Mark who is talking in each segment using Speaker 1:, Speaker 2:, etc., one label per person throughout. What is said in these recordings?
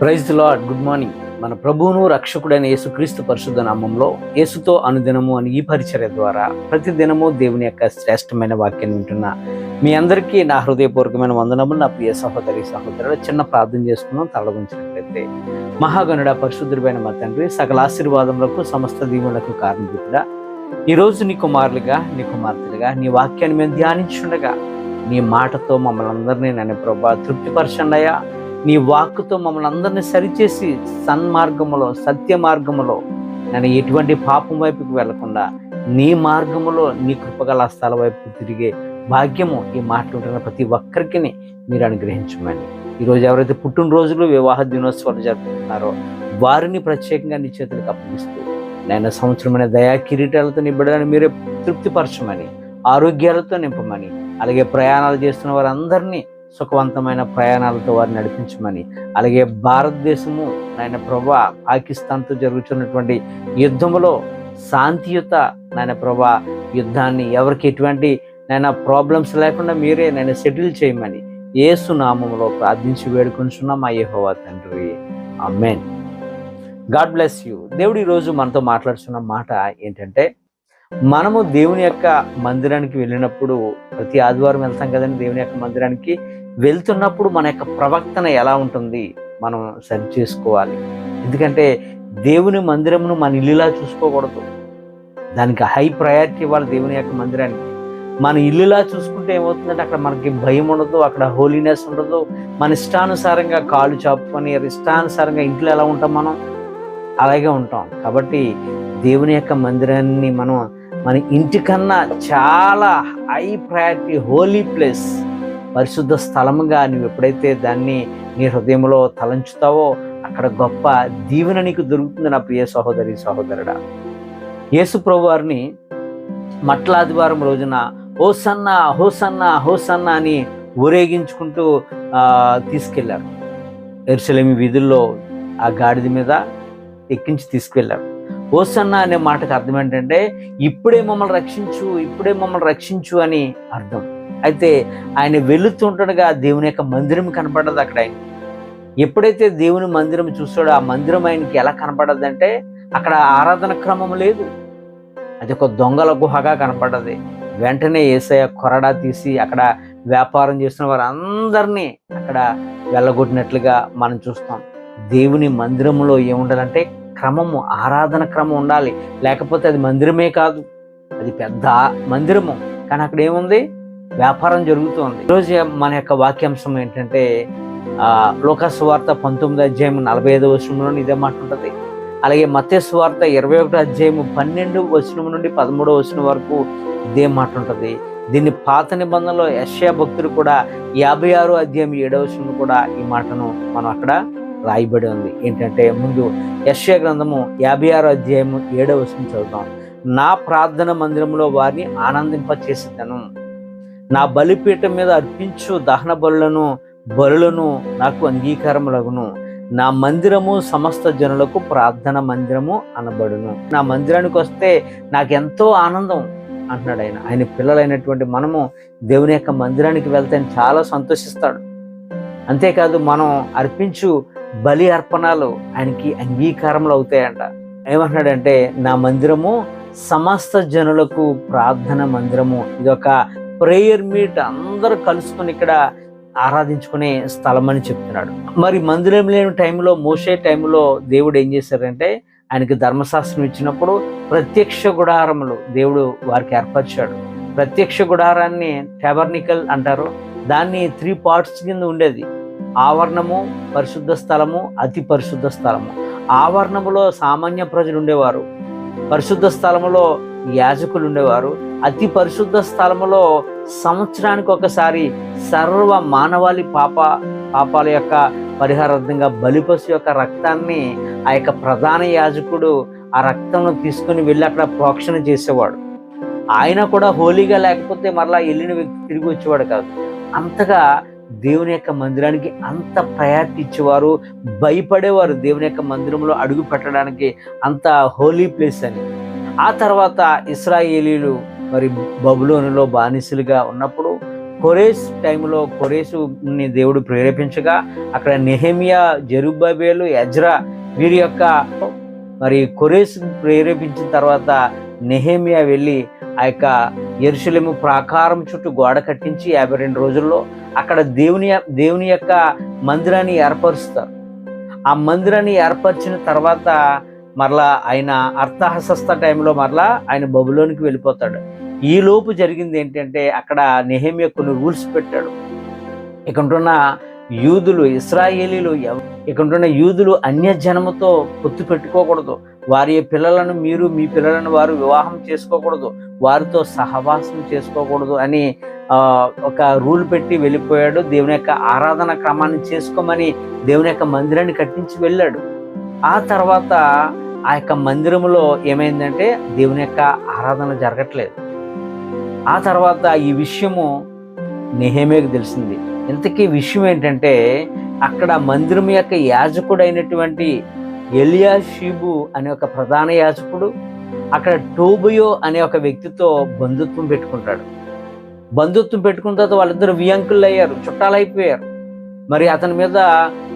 Speaker 1: Praise lord good morning మన ప్రభువును రక్షకుడైన యేసుక్రీస్తు పరిశుద్ధ నామంలో యేసుతో అనుదినము అని ఈ పరిచర్య ద్వారా ప్రతి దినము దేవుని యొక్క శ్రేష్టమైన వాక్యాన్ని వింటున్న మీ అందరికీ నా హృదయపూర్వకమైన వందనములు. నా ప్రియ సహోదరి సహోదరుడు చిన్న ప్రార్థన చేసుకున్నాం తలగుంచినట్లయితే మహాగణుడ పరిశుద్ధుడైన మా తండ్రి సకల ఆశీర్వాదములకు సమస్త దీవులకు కారణభూతుడా. ఈ రోజు నీ కుమారులుగా నీ కుమార్తెలుగా నీ వాక్యాన్ని మేము ధ్యానించుండగా నీ మాటతో మమ్మల్ని అందరినీ నన్ను ప్రభా తృప్తిపరచండి నీ వాక్కుతో మమ్మల్ని అందరినీ సరిచేసి సన్మార్గములో సత్య మార్గములో నేను ఎటువంటి పాపం వైపుకి వెళ్ళకుండా నీ మార్గములో నీ కృపగల స్థల వైపు తిరిగే భాగ్యము ఈ మాట్లాడుతున్న ప్రతి ఒక్కరికి మీరు అనుగ్రహించమని. ఈరోజు ఎవరైతే పుట్టినరోజులు వివాహ దినోత్సవాలు జరుపుకుంటున్నారో వారిని ప్రత్యేకంగా నీ చేతులకు అప్పగిస్తూ నేను సంవత్సరమైన దయా కిరీటాలతో నింపడానికి మీరే తృప్తిపరచమని ఆరోగ్యాలతో నింపమని అలాగే ప్రయాణాలు చేస్తున్న వారందరినీ సుఖవంతమైన ప్రయాణాలతో వారిని నడిపించమని. అలాగే భారతదేశము నాయన ప్రభా పాకిస్తాన్తో జరుగుతున్నటువంటి యుద్ధములో శాంతియుత నాయన ప్రభా యుద్ధాన్ని ఎవరికి ఎటువంటి నాయన ప్రాబ్లమ్స్ లేకుండా మీరే నేను సెటిల్ చేయమని ఏసు నామములో ప్రార్థించి వేడుకుంటున్నాం మా యెహోవా తండ్రి. అమ్మేన్ గాడ్ బ్లెస్ యూ దేవుడు ఈరోజు మనతో మాట్లాడుతున్న మాట ఏంటంటే మనము దేవుని యొక్క మందిరానికి వెళ్ళినప్పుడు ప్రతి ఆదివారం వెళ్తాం కదండి దేవుని యొక్క మందిరానికి. వెళ్తున్నప్పుడు మన యొక్క ప్రవర్తన ఎలా ఉంటుంది మనం సరి చేసుకోవాలి. ఎందుకంటే దేవుని మందిరమును మన ఇల్లులా చూసుకోకూడదు. దానికి హై ప్రయారిటీ ఇవ్వాలి దేవుని యొక్క మందిరానికి. మన ఇల్లులా చూసుకుంటే ఏమవుతుందంటే అక్కడ మనకి భయం ఉండదు అక్కడ హోలీనెస్ ఉండదు. మన ఇష్టానుసారంగా కాళ్ళు చాపుకొని ఇష్టానుసారంగా ఇంట్లో ఎలా ఉంటాం మనం? అలాగే ఉంటాం. కాబట్టి దేవుని యొక్క మందిరాన్ని మనం మన ఇంటికన్నా చాలా హై ప్రయారిటీ హోలీ ప్లేస్ పరిశుద్ధ స్థలముగా నువ్వు ఎప్పుడైతే దాన్ని నీ హృదయంలో తలంచుతావో అక్కడ గొప్ప దీవెన నీకు దొరుకుతుంది నా ప్రియ సహోదరి సహోదరుడా. యేసు ప్రభు వారిని మట్లాదివారం రోజున హోసన్న హోసన్న హోసన్న అని ఊరేగించుకుంటూ తీసుకెళ్ళారు తీసుకెళ్ళారు. ఎరుసలేమి వీధుల్లో ఆ గాడిద మీద ఎక్కించి తీసుకెళ్ళారు. ఓసన్న అనే మాటకు అర్థం ఏంటంటే ఇప్పుడే మమ్మల్ని రక్షించు ఇప్పుడే మమ్మల్ని రక్షించు అని అర్థం. అయితే ఆయన వెళుతుండగా దేవుని యొక్క మందిరం కనపడదు అక్కడ ఆయన. ఎప్పుడైతే దేవుని మందిరం చూస్తాడో ఆ మందిరం ఆయనకి ఎలా కనపడదంటే అక్కడ ఆరాధన క్రమం లేదు. అది ఒక దొంగల గుహగా కనపడది. వెంటనే ఏసయ్య కొరడా తీసి అక్కడ వ్యాపారం చేస్తున్న వారందరినీ అక్కడ వెళ్ళగొట్టినట్లుగా మనం చూస్తాం. దేవుని మందిరంలో ఏముండాలంటే క్రమము ఆరాధన క్రమం ఉండాలి. లేకపోతే అది మందిరమే కాదు. అది పెద్ద మందిరము. కానీ అక్కడ ఏముంది? వ్యాపారం జరుగుతోంది. ఈరోజు మన యొక్క వాక్యాంశం ఏంటంటే లోకస్వార్త పంతొమ్మిది అధ్యాయం నలభై ఐదు వచనంలో ఇదే మాట ఉంటుంది. అలాగే మత్స్వార్త ఇరవై ఒకటి అధ్యాయం పన్నెండు వచనం నుండి పదమూడో వచనం వరకు ఇదే మాట ఉంటుంది. దీన్ని పాత నిబంధనలో యశ్యా భక్తుడు కూడా యాభై ఆరు అధ్యాయం ఏడవ వచనం కూడా ఈ మాటను మనం అక్కడ రాయబడి ఉంది. ఏంటంటే ముందు యశ్యా గ్రంథము యాభై ఆరు అధ్యాయము ఏడవ వచనం చదువుతాం నా ప్రార్థన మందిరంలో వారిని ఆనందింపచేసేదను. నా బలిపీఠం మీద అర్పించు దహన బలులను బలులను నాకు అంగీకారములగును. నా మందిరము సమస్త జనులకు ప్రార్థన మందిరము అనబడును. నా మందిరానికి వస్తే నాకెంతో ఆనందం అంటున్నాడు ఆయన. ఆయన పిల్లలైనటువంటి మనము దేవుని యొక్క మందిరానికి వెళ్తే చాలా సంతోషిస్తాడు. అంతేకాదు మనం అర్పించు బలి అర్పణలు ఆయనకి అంగీకారములు అవుతాయంట. ఏమంటున్నాడంటే నా మందిరము సమస్త జనులకు ప్రార్థన మందిరము. ఇది ఒక ప్రేయర్ మీట్ అందరూ కలుసుకొని ఇక్కడ ఆరాధించుకునే స్థలం అని చెప్తున్నాడు. మరి మందిరం లేని టైంలో మోసే టైంలో దేవుడు ఏం చేశారంటే ఆయనకి ధర్మశాస్త్రం ఇచ్చినప్పుడు ప్రత్యక్ష గుడారములు దేవుడు వారికి ఏర్పరిచాడు. ప్రత్యక్ష గుడారాన్ని టెబర్నికల్ అంటారు. దాన్ని త్రీ పార్ట్స్ కింద ఉండేది. ఆవరణము పరిశుద్ధ స్థలము అతి పరిశుద్ధ స్థలము. ఆవరణములో సామాన్య ప్రజలు ఉండేవారు. పరిశుద్ధ స్థలములో యాజకులు ఉండేవారు. అతి పరిశుద్ధ స్థలములో సంవత్సరానికి ఒకసారి సర్వ మానవాళి పాప పాపాల యొక్క పరిహారార్థంగా బలిపశు యొక్క రక్తాన్ని ఆ యొక్క ప్రధాన యాజకుడు ఆ రక్తంను తీసుకుని వెళ్ళి అక్కడ ప్రోక్షణ చేసేవాడు. ఆయన కూడా హోలీగా లేకపోతే మరలా వెళ్ళిన వ్యక్తి తిరిగి వచ్చేవాడు కాదు. అంతగా దేవుని యొక్క మందిరానికి అంత ప్రయారిటీ ఇచ్చేవారు భయపడేవారు దేవుని యొక్క మందిరంలో అడుగు పెట్టడానికి అంత హోలీ ప్లేస్ అని. ఆ తర్వాత ఇస్రాయేలీలు మరి బబులోనులో బానిసలుగా ఉన్నప్పుడు కొరేస్ టైంలో కొరేసుని దేవుడు ప్రేరేపించగా అక్కడ నెహమియా జెరుబాబేలు ఎజ్రా వీరి యొక్క మరి కొరేసు ప్రేరేపించిన తర్వాత నెహేమియా వెళ్ళి ఆ యొక్క ఎరుసలేము ప్రాకారం చుట్టూ గోడ కట్టించి యాభై రెండు రోజుల్లో అక్కడ దేవుని దేవుని యొక్క మందిరాన్ని ఏర్పరుస్తారు. ఆ మందిరాన్ని ఏర్పరిచిన తర్వాత మరలా ఆయన అర్థహస్త టైంలో మరలా ఆయన బబులోనికి వెళ్ళిపోతాడు. ఈ లోపు జరిగింది ఏంటంటే అక్కడ నెహేమియా కొన్ని రూల్స్ పెట్టాడు. ఇక్కడున్న యూదులు ఇస్రాయేలీలు ఇక్కడున్న యూదులు అన్యజనముతో పొత్తు పెట్టుకోకూడదు. వారి పిల్లలను మీరు మీ పిల్లలను వారు వివాహం చేసుకోకూడదు. వారితో సహవాసం చేసుకోకూడదు అని ఒక రూల్ పెట్టి వెళ్ళిపోయాడు. దేవుని యొక్క ఆరాధన క్రమాన్ని చేసుకోమని దేవుని యొక్క మందిరాన్ని కట్టించి వెళ్ళాడు. ఆ తర్వాత ఆ యొక్క మందిరంలో ఏమైందంటే దేవుని యొక్క ఆరాధన జరగట్లేదు. ఆ తర్వాత ఈ విషయము నెహేమేకు తెలిసింది. ఇంతకీ విషయం ఏంటంటే అక్కడ మందిరం యొక్క యాజకుడు అయినటువంటి ఎలియాషీబు అనే ఒక ప్రధాన యాజకుడు అక్కడ టోబియో అనే ఒక వ్యక్తితో బంధుత్వం పెట్టుకుంటాడు. బంధుత్వం పెట్టుకున్న తర్వాత వాళ్ళిద్దరు వియంకులు అయ్యారు చుట్టాలైపోయారు. మరి అతని మీద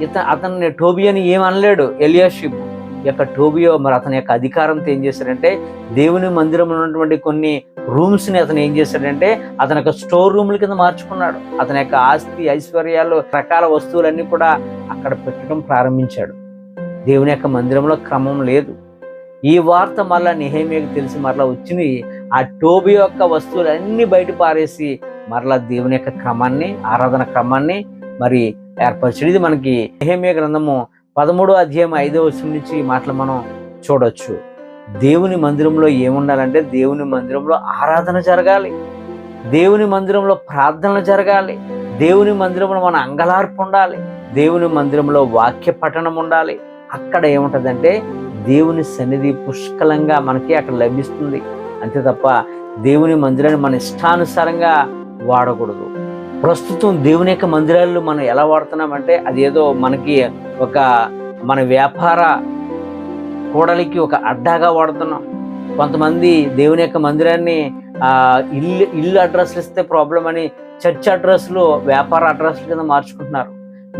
Speaker 1: ఇత అతన్ని టోబియోని ఏం అనలేడు ఎలియాషిబ్. యొక్క టోబియో మరి అతని యొక్క అధికారంతో ఏం చేశాడంటే దేవుని మందిరంలో ఉన్నటువంటి కొన్ని రూమ్స్ని అతను ఏం చేశాడంటే అతని యొక్క స్టోర్ రూమ్ల కింద మార్చుకున్నాడు. అతని యొక్క ఆస్తి ఐశ్వర్యాలు రకాల వస్తువులన్నీ కూడా అక్కడ పెట్టడం ప్రారంభించాడు. దేవుని యొక్క మందిరంలో క్రమం లేదు. ఈ వార్త మళ్ళా నిహేమియాకి తెలిసి మరలా వచ్చింది ఆ టోబి యొక్క వస్తువులన్నీ బయట పారేసి మరలా దేవుని యొక్క క్రమాన్ని ఆరాధన క్రమాన్ని మరి ఏర్పరచడం ఇది మనకి నిహేమియ గ్రంథము పదమూడో అధ్యాయం ఐదో వర్షం నుంచి ఈ మాటలు మనం చూడొచ్చు. దేవుని మందిరంలో ఏముండాలంటే దేవుని మందిరంలో ఆరాధన జరగాలి. దేవుని మందిరంలో ప్రార్థనలు జరగాలి. దేవుని మందిరంలో మన అంగలార్పు ఉండాలి. దేవుని మందిరంలో వాక్య పఠనం ఉండాలి. అక్కడ ఏముంటుందంటే దేవుని సన్నిధి పుష్కలంగా మనకి అక్కడ లభిస్తుంది. అంతే తప్ప దేవుని మందిరాన్ని మన ఇష్టానుసారంగా వాడకూడదు. ప్రస్తుతం దేవుని యొక్క మందిరాల్లో మనం ఎలా వాడుతున్నామంటే అది ఏదో మనకి ఒక మన వ్యాపార కూడలికి ఒక అడ్డాగా వాడుతున్నాం. కొంతమంది దేవుని యొక్క మందిరాన్ని ఇల్లు ఇల్లు అడ్రస్లు ఇస్తే ప్రాబ్లం అని చర్చ్ అడ్రస్లు వ్యాపార అడ్రస్ల కింద మార్చుకుంటున్నారు.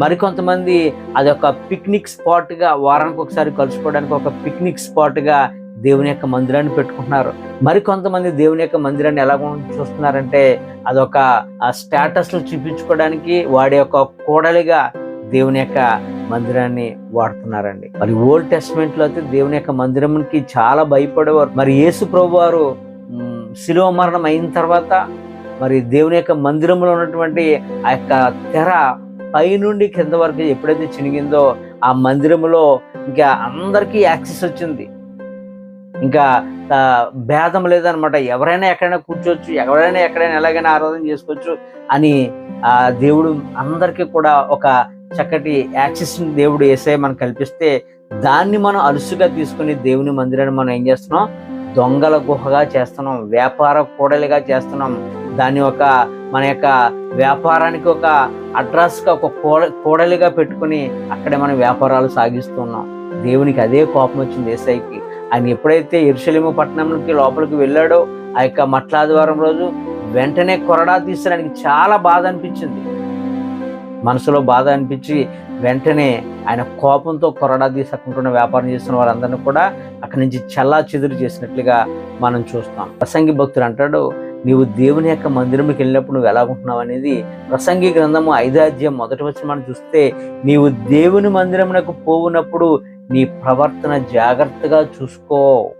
Speaker 1: మరికొంతమంది అది ఒక పిక్నిక్ స్పాట్గా వారానికి ఒకసారి కలుసుకోవడానికి ఒక పిక్నిక్ స్పాట్గా దేవుని యొక్క మందిరాన్ని పెట్టుకుంటున్నారు. మరికొంతమంది దేవుని యొక్క మందిరాన్ని ఎలా చూస్తున్నారంటే అదొక స్టేటస్లు చూపించుకోవడానికి వాడి యొక్క కూడలిగా దేవుని యొక్క మందిరాన్ని వాడుతున్నారండి. మరి ఓల్డ్ టెస్ట్మెంట్లో అయితే దేవుని యొక్క మందిరంకి చాలా భయపడేవారు. మరి యేసు ప్రభు వారు శిలువ మరణం అయిన తర్వాత మరి దేవుని యొక్క మందిరంలో ఉన్నటువంటి ఆ యొక్క తెర పైనుండి కింద వరకు ఎప్పుడైతే చినిగిందో ఆ మందిరంలో ఇంకా అందరికీ యాక్సెస్ వచ్చింది. ఇంకా భేదం లేదనమాట. ఎవరైనా ఎక్కడైనా కూర్చోవచ్చు ఎవరైనా ఎక్కడైనా ఎలాగైనా ఆరాధన చేసుకోవచ్చు అని ఆ దేవుడు అందరికీ కూడా ఒక చక్కటి యాక్సెస్ దేవుడు వేసే మనం కల్పిస్తే దాన్ని మనం అలుసుగా తీసుకుని దేవుని మందిరాన్ని మనం ఏం చేస్తున్నాం? దొంగల గుహగా చేస్తున్నాం వ్యాపార కూడలిగా చేస్తున్నాం. దాన్ని ఒక మన యొక్క వ్యాపారానికి ఒక అడ్రస్గా ఒక కూడ కూడలిగా పెట్టుకుని అక్కడే మనం వ్యాపారాలు సాగిస్తున్నాం దేవునికి అదే కోపం వచ్చింది ఏసైకి. ఆయన ఎప్పుడైతే ఎరుసలేము పట్టణంకి లోపలికి వెళ్ళాడో ఆ యొక్క మట్లాదివారం రోజు వెంటనే కొరడా తీసడానికి చాలా బాధ అనిపించింది. మనసులో బాధ అనిపించి వెంటనే ఆయన కోపంతో కొరడా తీసుకుంటున్న వ్యాపారం చేస్తున్న వారందరినీ కూడా అక్కడి నుంచి చల్లా చెదురు చేసినట్లుగా మనం చూస్తాం. ప్రసంగి భక్తుడు అంటాడు నీవు దేవుని యొక్క మందిరంకి వెళ్ళినప్పుడు నువ్వు ఎలా ఉంటున్నావు? అనేది ప్రసంగి గ్రంథము ఐదాధ్యం మొదటి వచ్చి మనం చూస్తే నీవు దేవుని మందిరమునకు పోవునప్పుడు నీ ప్రవర్తన జాగ్రత్తగా చూసుకో.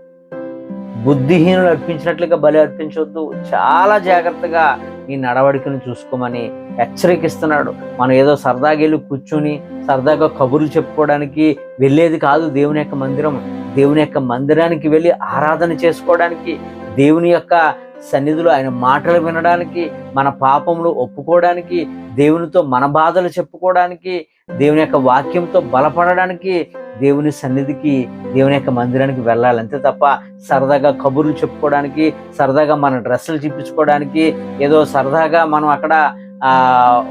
Speaker 1: బుద్ధిహీనులు అర్పించినట్లుగా బలి అర్పించవద్దు చాలా జాగ్రత్తగా నీ నడవడికను చూసుకోమని హెచ్చరికిస్తున్నాడు. మనం ఏదో సరదాగా వెళ్ళి కూర్చుని సరదాగా కబుర్లు చెప్పుకోవడానికి వెళ్ళేది కాదు దేవుని యొక్క మందిరం. దేవుని యొక్క మందిరానికి వెళ్ళి ఆరాధన చేసుకోవడానికి దేవుని యొక్క సన్నిధిలో ఆయన మాటలు వినడానికి మన పాపములు ఒప్పుకోవడానికి దేవునితో మన బాధలు చెప్పుకోవడానికి దేవుని యొక్క వాక్యంతో బలపడడానికి దేవుని సన్నిధికి దేవుని యొక్క మందిరానికి వెళ్ళాలి అంతే తప్ప సరదాగా కబుర్లు చెప్పుకోవడానికి సరదాగా మన డ్రెస్సులు చూపించుకోవడానికి ఏదో సరదాగా మనం అక్కడ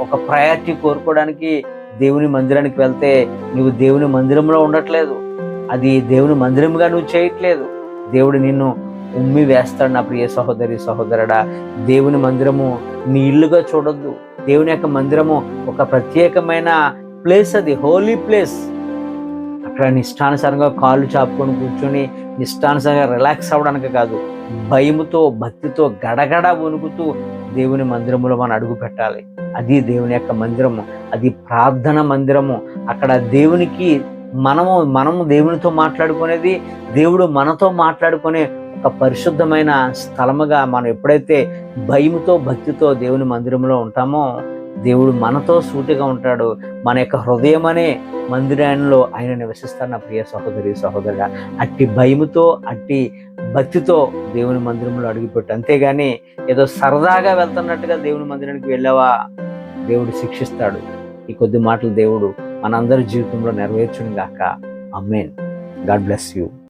Speaker 1: ఒక ప్రయారిటీ కోరుకోవడానికి దేవుని మందిరానికి వెళ్తే నువ్వు దేవుని మందిరంలో ఉండట్లేదు. అది దేవుని మందిరంగా నువ్వు చేయట్లేదు. దేవుడు నిన్ను ఉమ్మి వేస్తాడు నా ప్రియ సహోదరి సహోదరుడా. దేవుని మందిరము నీ ఇల్లుగా చూడొద్దు. దేవుని యొక్క మందిరము ఒక ప్రత్యేకమైన ప్లేస్ అది హోలీ ప్లేస్ అక్కడ నిష్టానుసారంగా కాళ్ళు చాపుకొని కూర్చొని నిష్టానుసారంగా రిలాక్స్ అవ్వడానికి కాదు భయముతో భక్తితో గడగడ వణుకుతూ దేవుని మందిరములో మనం అడుగు పెట్టాలి. అది దేవుని యొక్క మందిరము అది ప్రార్థన మందిరము. అక్కడ దేవునికి మనము మనము దేవునితో మాట్లాడుకునేది దేవుడు మనతో మాట్లాడుకునే ఒక పరిశుద్ధమైన స్థలముగా మనం ఎప్పుడైతే భయముతో భక్తితో దేవుని మందిరంలో ఉంటామో దేవుడు మనతో సూటిగా ఉంటాడు. మన యొక్క హృదయం అనే మందిరంలో ఆయన నివసిస్తాడు. నా ప్రియ సహోదరి సహోదరుగా అట్టి భయముతో అట్టి భక్తితో దేవుని మందిరంలో అడుగుపెట్టు. అంతేగాని ఏదో సరదాగా వెళ్తున్నట్టుగా దేవుని మందిరానికి వెళ్ళావా? దేవుడు శిక్షిస్తాడు. ఈ కొద్ది మాటలు దేవుడు మనందరి జీవితంలో నెరవేర్చును గాక. Amen God bless you.